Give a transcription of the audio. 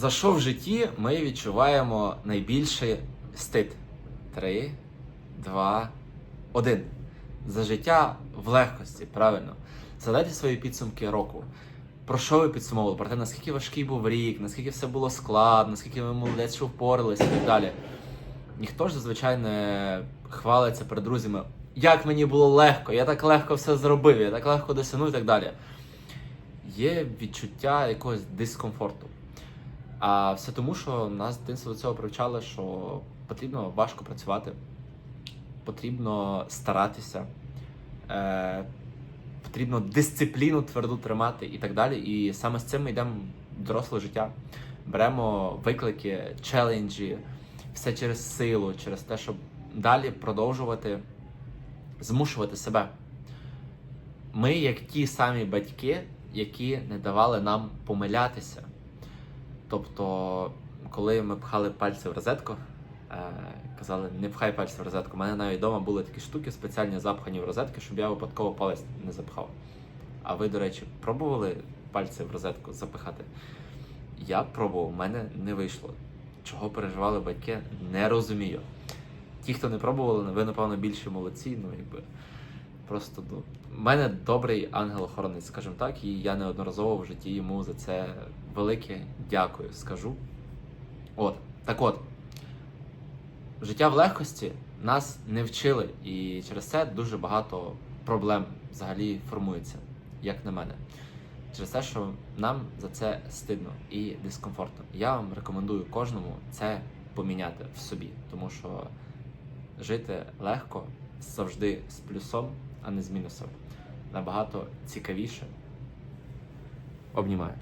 За що в житті ми відчуваємо найбільший стид? Три, два, один. За життя в легкості, правильно. Задайте свої підсумки року. Про що ви підсумовували? Про те, наскільки важкий був рік, наскільки все було складно, наскільки ви молодець, що впоралися і так далі. Ніхто ж зазвичай не хвалиться перед друзями, як мені було легко, я так легко все зробив, я так легко досягнув і так далі. Є відчуття якогось дискомфорту. А все тому, що нас з дитинства до цього привчали, що потрібно важко працювати, потрібно старатися, е, потрібно дисципліну тверду тримати і так далі. І саме з цим ми йдемо в доросле життя. Беремо виклики, челенджі, все через силу, через те, щоб далі продовжувати змушувати себе. Ми, як ті самі батьки, які не давали нам помилятися. Тобто, коли ми пхали пальці в розетку, е, казали, не пхай пальці в розетку. У мене навіть вдома були такі штуки, спеціальні запхані в розетки, щоб я випадково палець не запхав. А ви, до речі, пробували пальці в розетку запихати? Я пробував, у мене не вийшло. Чого переживали батьки, не розумію. Ті, хто не пробували, ви, напевно, більше молодці, ну якби. Просто ну, в мене добрий ангел-охоронець, скажімо так, і я неодноразово в житті йому за це велике дякую скажу. От, так от, життя в легкості нас не вчили, і через це дуже багато проблем взагалі формується, як на мене. Через те, що нам за це стидно і дискомфортно. Я вам рекомендую кожному це поміняти в собі, тому що жити легко завжди з плюсом, а не з мінусом. Набагато цікавіше. Обнімаю.